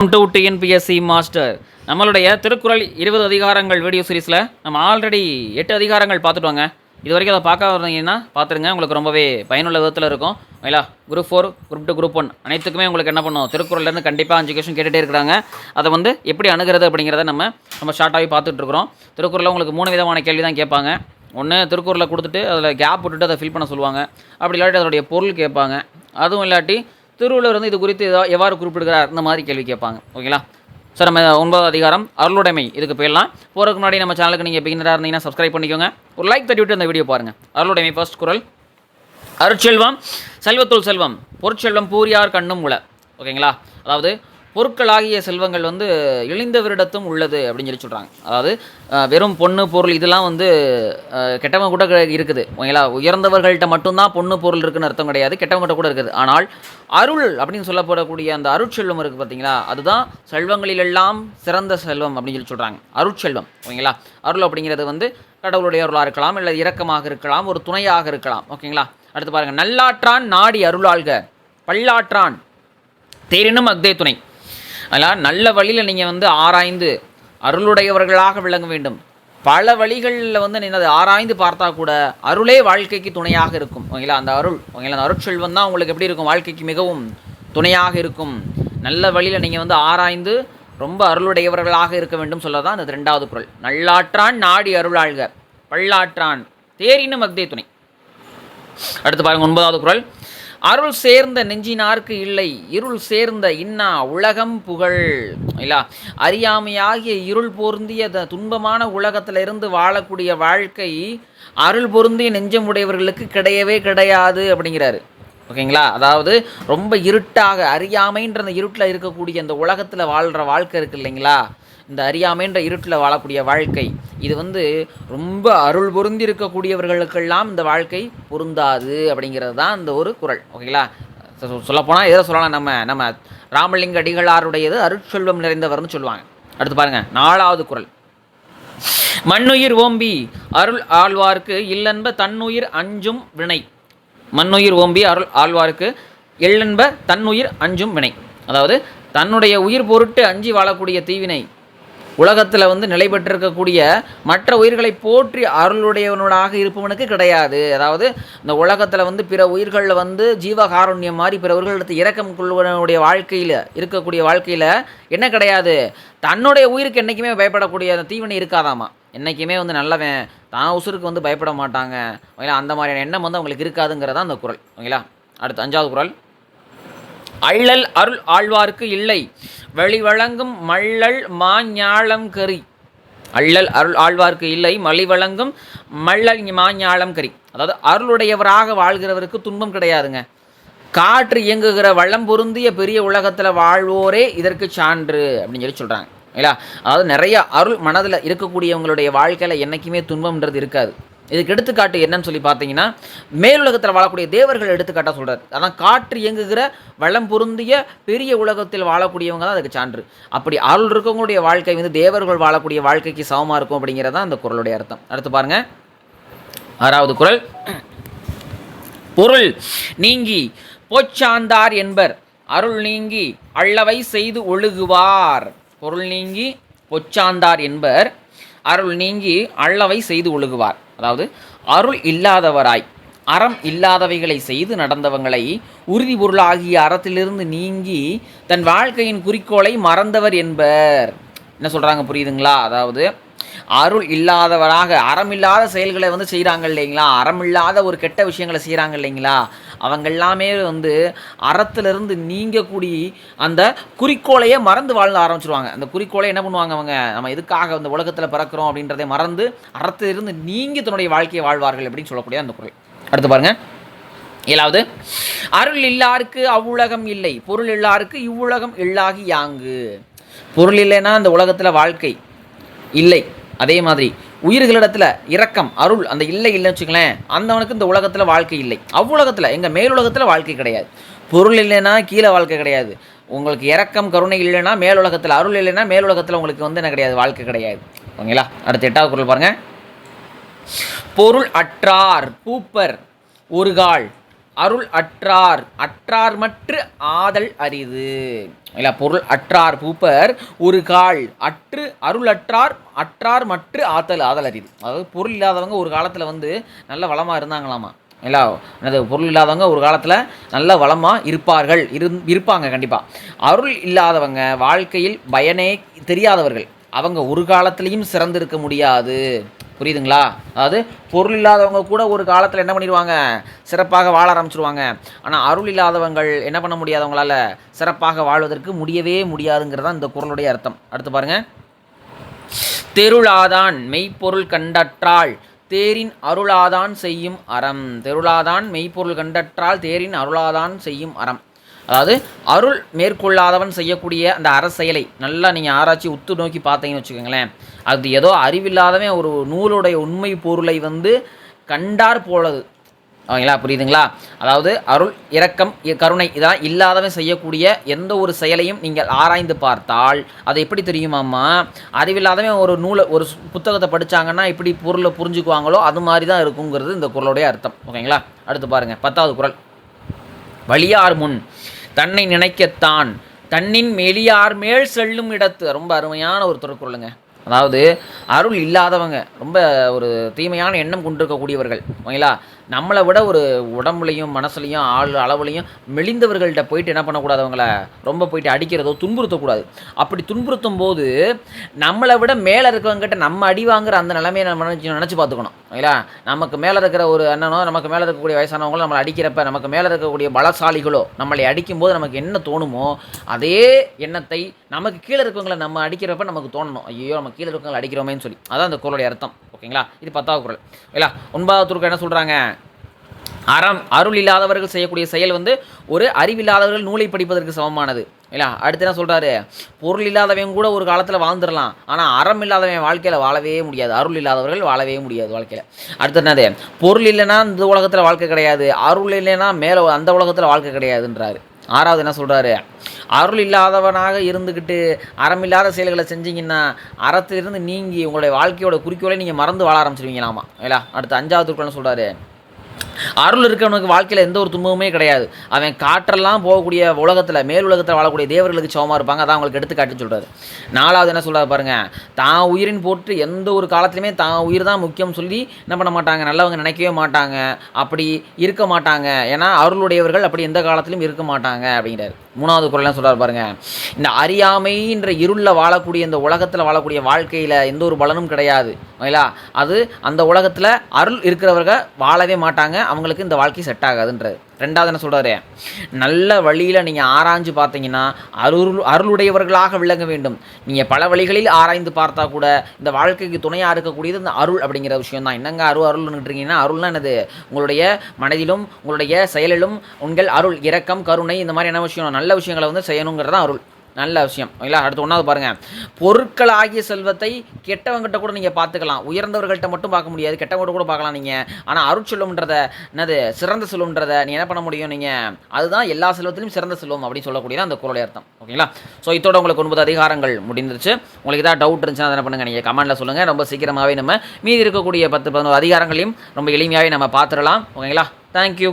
To TNPSC master நம்மளுடைய திருக்குறள் இருபது அதிகாரங்கள் வீடியோ சீரீஸில் நம்ம ஆல்ரெடி எட்டு அதிகாரங்கள் பார்த்துட்டு வாங்க. இது வரைக்கும் அதை பார்க்க வந்தீங்கன்னா பார்த்துருங்க. உங்களுக்கு ரொம்பவே பயனுள்ள விதத்தில் இருக்கும். ஓகேங்களா group four group two group one அனைத்துக்குமே உங்களுக்கு என்ன பண்ணும்? திருக்குறள்லேருந்து கண்டிப்பாக அஞ்சு கொஷின் கேட்டுகிட்டே இருக்கிறாங்க. அதை வந்து எப்படி அணுகிறது அப்படிங்கிறத நம்ம நம்ம ஷார்ட்டாகவே பார்த்துட்டு இருக்கிறோம். திருக்குறளில் உங்களுக்கு மூணு விதமான கேள்வி தான் கேட்பாங்க. ஒன்று திருக்குறளை கொடுத்துட்டு அதில் கேப் விட்டுட்டு அதை ஃபில் பண்ண சொல்லுவாங்க. அப்படி இல்லாட்டி அதோடைய பொருள் கேட்பாங்க. அதுவும் இல்லாட்டி திருவள்ளுவர் வந்து இது குறித்து எவ்வாறு குறிப்பிடுகிறார்? இந்த மாதிரி கேள்வி கேட்பாங்க. ஓகேங்களா? சார் நம்ம ஒன்பதாவது அதிகாரம் அருளுடைமை இதுக்கு போயிடலாம். போகிறதுக்கு முன்னாடி நம்ம சேனலுக்கு நீங்கள் பிகினராக இருந்தீங்கன்னா சப்ஸ்கிரைப் பண்ணிக்கோங்க. ஒரு லைக் தட்டி விட்டு அந்த வீடியோ பாருங்கள் அருளுடைமை ஃபர்ஸ்ட் குரல். அருட்செல்வம் செல்வத்துள் செல்வம் பொருட்செல்வம் பூரியார் கண்ணும் உள. ஓகேங்களா? அதாவது பொருட்களாகிய செல்வங்கள் வந்து இழிந்தவரிடத்தும் உள்ளது அப்படின்னு சொல்லி சொல்கிறாங்க அதாவது வெறும் பொண்ணு பொருள் இதெல்லாம் வந்து கெட்டவங்க கூட க- இருக்குது. ஓகேங்களா உயர்ந்தவர்கள்ட்ட மட்டும்தான் பொண்ணு பொருள் இருக்குன்னு அர்த்தம் கிடையாது. கெட்டவங்ககிட்ட கூட இருக்குது. ஆனால் அருள் அப்படின்னு சொல்லப்படக்கூடிய அந்த அருட்செல்வம் இருக்குது பார்த்தீங்களா? அதுதான் செல்வங்களிலெல்லாம் சிறந்த செல்வம் அப்படின்னு சொல்லி சொல்கிறாங்க அருட்செல்வம் ஓகேங்களா? அருள் அப்படிங்கிறது வந்து கடவுளுடைய அருளாக இருக்கலாம் இல்லை இரக்கமாக இருக்கலாம் ஒரு துணையாக இருக்கலாம். ஓகேங்களா? அடுத்து பாருங்கள் நல்லாற்றான் நாடி அருளாள்க. பல்லாற்றான். தேரினும் அக்தே துணை. அதனால் நல்ல வழியில் நீங்கள் வந்து ஆராய்ந்து அருளுடையவர்களாக விளங்க வேண்டும். பல வழிகளில் வந்து நீங்கள் அதை ஆராய்ந்து பார்த்தா கூட அருளே வாழ்க்கைக்கு துணையாக இருக்கும். ஓகேங்களா? அந்த அருள் ஓகேங்களா? அந்த அருட்செல்வம் தான் உங்களுக்கு எப்படி இருக்கும்? வாழ்க்கைக்கு மிகவும் துணையாக இருக்கும். நல்ல வழியில் நீங்கள் வந்து ஆராய்ந்து ரொம்ப அருளுடையவர்களாக இருக்க வேண்டும் சொல்லதான் அந்த ரெண்டாவது குரல். நல்லாற்றான் நாடி அருளாழ்க. பல்லாற்றான் தேரினும் அக்தே துணை. அடுத்து பாருங்கள் ஒன்பதாவது குரல். அருள் சேர்ந்த நெஞ்சினார்க்கு இல்லை இருள் சேர்ந்த இன்னா உலகம் புகழ். இல்லா அறியாமையாகிய இருள் பொருந்திய த- துன்பமான உலகத்துல இருந்து வாழக்கூடிய வாழ்க்கை அருள் பொருந்திய நெஞ்சம் உடையவர்களுக்கு கிடையவே கிடையாது அப்படிங்கிறாரு. ஓகேங்களா? அதாவது ரொம்ப இருட்டாக அறியாமைன்ற அந்த இருட்டில் இருக்கக்கூடிய அந்த உலகத்தில் வாழ்கிற வாழ்க்கை இருக்கு இல்லைங்களா? இந்த அறியாமைன்ற இருட்டில் வாழக்கூடிய வாழ்க்கை. இது வந்து ரொம்ப அருள் பொருந்தி இருக்கக்கூடியவர்களுக்கெல்லாம் இந்த வாழ்க்கை பொருந்தாது அப்படிங்கிறது தான் இந்த ஒரு குறள் ஓகேங்களா? சொல்லப்போனால் எதை சொல்லலாம் நம்ம நம்ம ராமலிங்க அடிகளாருடையது அருட்செல்வம் நிறைந்தவர்னு சொல்லுவாங்க. அடுத்து பாருங்க நாலாவது குறள் மண்ணுயிர் ஓம்பி அருள் ஆழ்வார்க்கு இல்லன்ப தன்னுயிர் அஞ்சும் வினை. மண்ணுயிர் ஓம்பி அருள் ஆழ்வார்க்கு எள்ளென்ப தன்னுயிர் அஞ்சும் வினை. அதாவது தன்னுடைய உயிர் பொருட்டு அஞ்சி வாழக்கூடிய தீவினை. உலகத்தில் வந்து நிலை பெற்றிருக்கக்கூடிய மற்ற உயிர்களை போற்றி அருளுடையவனாக இருப்பவனுக்கு கிடையாது. அதாவது இந்த உலகத்தில் வந்து பிற உயிர்களில் வந்து ஜீவகாருண்யம் மாதிரி பிற உயிர்களிடத்து இரக்கம் கொள்வனுடைய வாழ்க்கையில் இருக்கக்கூடிய வாழ்க்கையில் என்ன கிடையாது? தன்னுடைய உயிருக்கு என்றைக்குமே பயப்படக்கூடிய அந்த தீவனை இருக்காதாமா? என்றைக்குமே வந்து நல்லவன் தான் உசுருக்கு வந்து பயப்பட மாட்டாங்க. ஓகேங்களா அந்த மாதிரியான எண்ணம் வந்து அவங்களுக்கு இருக்காதுங்கிறதா அந்த குரல். ஓகேங்களா? அடுத்து அஞ்சாவது குரல். அள்ளல் அருள் ஆழ்வார்க்கு இல்லை. வெளி வழங்கும் மள்ளல் மாஞாளம் கரி அள்ளல் அருள் ஆழ்வார்க்கு இல்லை மலி வழங்கும் மள்ளல் மாஞாளம் கறி. அதாவது அருளுடையவராக வாழ்கிறவருக்கு துன்பம் கிடையாதுங்க. காற்று இயங்குகிற வளம் பொருந்திய பெரிய உலகத்தில் வாழ்வோரே இதற்கு சான்று அப்படின்னு சொல்லி சொல்கிறாங்க இல்லையா? அதாவது நிறைய அருள் மனதில் இருக்கக்கூடியவங்களுடைய வாழ்க்கையில் என்றைக்குமே துன்பம்ன்றது இருக்காது. இதுக்கு எடுத்துக்காட்டு என்னன்னு சொல்லி பார்த்தீங்கன்னா மேலுலகத்தில் வாழக்கூடிய தேவர்கள் எடுத்துக்காட்டாக சொல்கிறார் அதான் காற்று இயங்குகிற வளம் பொருந்திய பெரிய உலகத்தில் வாழக்கூடியவங்க தான் அதுக்கு சான்று. அப்படி அருள் இருக்கவங்களுடைய வாழ்க்கை வந்து தேவர்கள் வாழக்கூடிய வாழ்க்கைக்கு சமமாக இருக்கும் அப்படிங்கிறது தான் அந்த குரலுடைய அர்த்தம். அடுத்து பாருங்க. ஆறாவது குறள் பொருள் நீங்கி போச்சாந்தார் என்பர் அருள் நீங்கி அள்ளவை செய்து ஒழுகுவார். பொருள் நீங்கி பொச்சாந்தார் என்பர் அருள் நீங்கி அள்ளவை செய்து ஒழுகுவார். அதாவது அருள் இல்லாதவராய் அறம் இல்லாதவைகளை செய்து நடந்தவங்களை உறுதி பொருளாகிய அறத்திலிருந்து நீங்கி தன் வாழ்க்கையின் குறிக்கோளை மறந்தவர் என்பர். என்ன சொல்கிறாங்க புரியுதுங்களா? அதாவது அருள் இல்லாதவராக அறமில்லாத செயல்களை வந்து செய்கிறாங்க இல்லைங்களா? அறமில்லாத ஒரு கெட்ட விஷயங்களை செய்கிறாங்க இல்லைங்களா? அவங்க எல்லாமே வந்து அறத்திலிருந்து நீங்கக்கூடிய அந்த குறிக்கோளையே மறந்து வாழ ஆரம்பிச்சிருவாங்க. அந்த குறிக்கோளை என்ன பண்ணுவாங்க அவங்க? நம்ம எதுக்காக இந்த உலகத்தில் பிறக்கிறோம் அப்படின்றதை மறந்து அறத்திலிருந்து நீங்கள் தன்னுடைய வாழ்க்கையை வாழ்வார்கள் அப்படின்னு சொல்லக்கூடிய அந்த குரல். அடுத்து பாருங்கள் ஏழாவது. அருள் இல்லாருக்கு அவ்வுலகம் இல்லை. பொருள் இல்லாருக்கு இவ்வுலகம் இல்லாகி யாங்கு? பொருள் இல்லைன்னா அந்த உலகத்தில் வாழ்க்கை இல்லை. அதே மாதிரி உயிர்களிடத்தில் இரக்கம் அருள் அந்த இல்லை இல்லைன்னு வச்சுங்களேன் அந்தவனுக்கு இந்த உலகத்தில் வாழ்க்கை இல்லை. அவ்வுலகத்தில் எங்கள் மேலுலகத்தில் வாழ்க்கை கிடையாது. பொருள் இல்லைன்னா கீழே வாழ்க்கை கிடையாது. உங்களுக்கு இறக்கம் கருணை இல்லைன்னா மேலுலகத்தில் அருள் இல்லைன்னா மேலுலகத்தில் உங்களுக்கு வந்து என்ன கிடையாது? வாழ்க்கை கிடையாது. ஓகேங்களா? அடுத்த எட்டாவது குரல் பாருங்கள் பொருள் அற்றார் பூப்பர் ஒருகால் அருள் அற்றார். அற்றார் மற்ற ஆதல் அரிது. இல்லை பொருள் அற்றார் பூப்பர் ஒரு கால். அற்று அருள் அற்றார் அற்றார் மற்ற ஆத்தல் ஆதல் அரிது. அதாவது பொருள் இல்லாதவங்க ஒரு காலத்தில் வந்து நல்ல வளமாக இருந்தாங்களாமா? இல்லை எனது பொருள் இல்லாதவங்க ஒரு காலத்தில் நல்ல வளமாக இருப்பார்கள். இருந் இருப்பாங்க கண்டிப்பாக அருள் இல்லாதவங்க வாழ்க்கையில் பயனே தெரியாதவர்கள். அவங்க ஒரு காலத்துலேயும் சிறந்திருக்க முடியாது. புரியுதுங்களா? அதாவது பொருள் இல்லாதவங்க கூட ஒரு காலத்தில் என்ன பண்ணிடுவாங்க? சிறப்பாக வாழ ஆரம்பிச்சிருவாங்க. ஆனால் அருள் இல்லாதவங்கள் என்ன பண்ண முடியாதவங்களால சிறப்பாக வாழ்வதற்கு முடியவே முடியாதுங்கிறது தான் இந்த குரலுடைய அர்த்தம். அடுத்து பாருங்கள் தெருளாதான் மெய்ப்பொருள் கண்டற்றாள் தேரின் அருளாதான் செய்யும் அறம். தெருளாதான் மெய்ப்பொருள் கண்டற்றால் தேரின் அருளாதான் செய்யும் அறம். அதாவது அருள் மேற்கொள்ளாதவன் செய்யக்கூடிய அந்த அரசெயலை நல்லா நீங்கள் ஆராய்ச்சி உத்து நோக்கி பார்த்தீங்கன்னு வச்சுக்கோங்களேன். அது ஏதோ அறிவில்லாதவன் ஒரு நூலுடைய உண்மை பொருளை வந்து கண்டார் போலது. ஓகேங்களா? புரியுதுங்களா? அதாவது அருள் இரக்கம் கருணை இதெல்லாம் இல்லாதவன் செய்யக்கூடிய எந்த ஒரு செயலையும் நீங்கள் ஆராய்ந்து பார்த்தால் அது எப்படி தெரியுமாம்மா? அறிவில்லாதவன் ஒரு நூலை ஒரு புத்தகத்தை படிச்சாங்கன்னா எப்படி பொருளை புரிஞ்சுக்குவாங்களோ அது மாதிரி தான் இருக்குங்கிறது இந்த குரலுடைய அர்த்தம். ஓகேங்களா? அடுத்து பாருங்கள் பத்தாவது குரல். வலியார் முன். தன்னை நினைக்கத்தான். தன்னின் மெலியார் மேல் செல்லும் இடத்து. ரொம்ப அருமையான ஒரு திருக்குறளுங்க. அதாவது அருள் இல்லாதவங்க ரொம்ப ஒரு தீமையான எண்ணம் கொண்டிருக்கக்கூடியவர்கள் ஓகேங்களா? நம்மளை விட ஒரு உடம்புலையும் மனசுலையும் ஆள் அளவுலையும் மெலிந்தவர்கள்ட்ட போயிட்டு என்ன பண்ணக்கூடாதவங்கள? ரொம்ப போயிட்டு அடிக்கிறதோ துன்புறுத்தக்கூடாது. அப்படி துன்புறுத்தும் போது நம்மளை விட மேலே இருக்கவங்ககிட்ட நம்ம அடி வாங்குற அந்த நிலைமையை நம்ம நினச்சி நினச்சி பார்த்துக்கணும். ஓகேங்களா நமக்கு மேலே இருக்கிற ஒரு அண்ணனோ நமக்கு மேலே இருக்கக்கூடிய வயசானவங்களோ நம்மளை அடிக்கிறப்ப நமக்கு மேலே இருக்கக்கூடிய பலசாலிகளோ நம்மளை அடிக்கும்போது நமக்கு என்ன தோணுமோ அதே எண்ணத்தை நமக்கு கீழே இருக்கவங்களை நம்ம அடிக்கிறப்ப நமக்கு தோணணும். ஐயோ நம்ம கீழே இருக்கவங்களை அடிக்கிறோமேன்னு சொல்லி. அதான் அந்த குரலுடைய அர்த்தம். ஓகேங்களா? இது பத்தாவது குரல் ஓகேங்களா ஒன்பதாவது துருக்கு என்ன சொல்கிறாங்க அறம் அருள் இல்லாதவர்கள் செய்யக்கூடிய செயல் வந்து ஒரு அறிவில்லாதவர்கள் நூலை படிப்பதற்கு சமமானது. இல்ல அடுத்து என்ன சொல்கிறாரு பொருள் இல்லாதவன் கூட ஒரு காலத்தில் வாழ்ந்துடலாம். ஆனால் அறம் இல்லாதவன் வாழ்க்கையில் வாழவே முடியாது. அருள் இல்லாதவர்கள் வாழவே முடியாது வாழ்க்கையில். அடுத்து என்னது? பொருள் இல்லைன்னா இந்த உலகத்தில் வாழ்க்கை கிடையாது. அருள் இல்லைன்னா மேலே அந்த உலகத்தில் வாழ்க்கை கிடையாதுன்றாரு. ஆறாவது என்ன சொல்கிறாரு அருள் இல்லாதவனாக இருந்துக்கிட்டு அறம் இல்லாத செயல்களை செஞ்சீங்கன்னா அறத்திலிருந்து நீங்கி உங்களுடைய வாழ்க்கையோட குறிக்கோளை நீங்கள் மறந்து வாழ ஆரம்பிச்சிருவீங்களாமா? இல்லையா அடுத்து அஞ்சாவது திருக்குறள் என்ன அருள் இருக்கிறவனுக்கு வாழ்க்கையில் எந்த ஒரு துன்பமுமே கிடையாது. அவன் காற்றெல்லாம் போகக்கூடிய உலகத்தில் மேல் உலகத்தில் வாழக்கூடிய தேவர்களுக்கு சமமாக இருப்பாங்க. அதான் அவங்களுக்கு எடுத்துக்காட்டுன்னு சொல்கிறாரு நாலாவது என்ன சொல்கிறார் பாருங்கள் தான் உயிரின் போட்டு எந்த ஒரு காலத்துலையுமே தான் உயிர் தான் முக்கியம் சொல்லி என்ன பண்ண மாட்டாங்க நல்லவங்க நினைக்கவே மாட்டாங்க. அப்படி இருக்க மாட்டாங்க. ஏன்னா அருளுடையவர்கள் அப்படி எந்த காலத்திலும் இருக்க மாட்டாங்க அப்படிங்கிறாரு. மூணாவது குரலாம் சொல்கிறார் பாருங்கள் பாருங்க. இந்த அறியாமைன்ற இருளில் வாழக்கூடிய இந்த உலகத்தில் வாழக்கூடிய வாழ்க்கையில் எந்த ஒரு பலனும் கிடையாது. ஓகேங்களா அது அந்த உலகத்தில் அருள் இருக்கிறவர்கள் வாழவே மாட்டாங்க. அவங்களுக்கு இந்த வாழ்க்கை செட் ஆகாதுன்றது ரெண்டாவது என்ன சொல்கிறாரு நல்ல வழியில் நீங்கள் ஆராய்ஞ்சு பார்த்தீங்கன்னா அருள் அருளுடையவர்களாக விளங்க வேண்டும். நீங்கள் பல வழிகளில் ஆராய்ந்து பார்த்தா கூட இந்த வாழ்க்கைக்கு துணையாக இருக்கக்கூடியது இந்த அருள் அப்படிங்கிற விஷயம் தான் என்னங்க அருள் அருள்னுட்டுருக்கீங்கன்னா அருள்னா என்னது? உங்களுடைய மனதிலும் உங்களுடைய செயலிலும் உங்கள் அருள் இரக்கம் கருணை இந்த மாதிரி என்ன விஷயம்? நல்ல விஷயங்களை வந்து செய்யணுங்கிறது தான் அருள். நல்ல விஷயம். ஓகேங்களா அடுத்து ஒன்றாவது பாருங்கள் பொருட்கள் ஆகிய செல்வத்தை கெட்டவங்ககிட்ட கூட நீங்கள் பார்த்துக்கலாம். உயர்ந்தவர்கள்ட்ட மட்டும் பார்க்க முடியாது. கெட்டவங்க கூட பார்க்கலாம் நீங்கள் ஆனால் அருட்செல்வம்ன்றத என்னது சிறந்த செல்வம்ன்றதை நீ என்ன பண்ண முடியும் நீங்கள் அதுதான் எல்லா செல்வத்திலும் சிறந்த செல்வம் அப்படின்னு சொல்லக்கூடியது அந்த குரலுடைய அர்த்தம். ஓகேங்களா? ஸோ இதோட உங்களுக்கு ஒன்பது அதிகாரங்கள் முடிந்துருச்சு. உங்களுக்கு ஏதாவது டவுட் இருந்துச்சுன்னா அதை என்ன பண்ணுங்கள் நீங்கள் கமெண்ட்டில் சொல்லுங்கள் ரொம்ப சீக்கிரமாகவே நம்ம மீதி இருக்கக்கூடிய பத்து பதினோரு அதிகாரங்களையும் ரொம்ப எளிமையாகவே நம்ம பார்த்துடலாம். ஓகேங்களா? தேங்க்யூ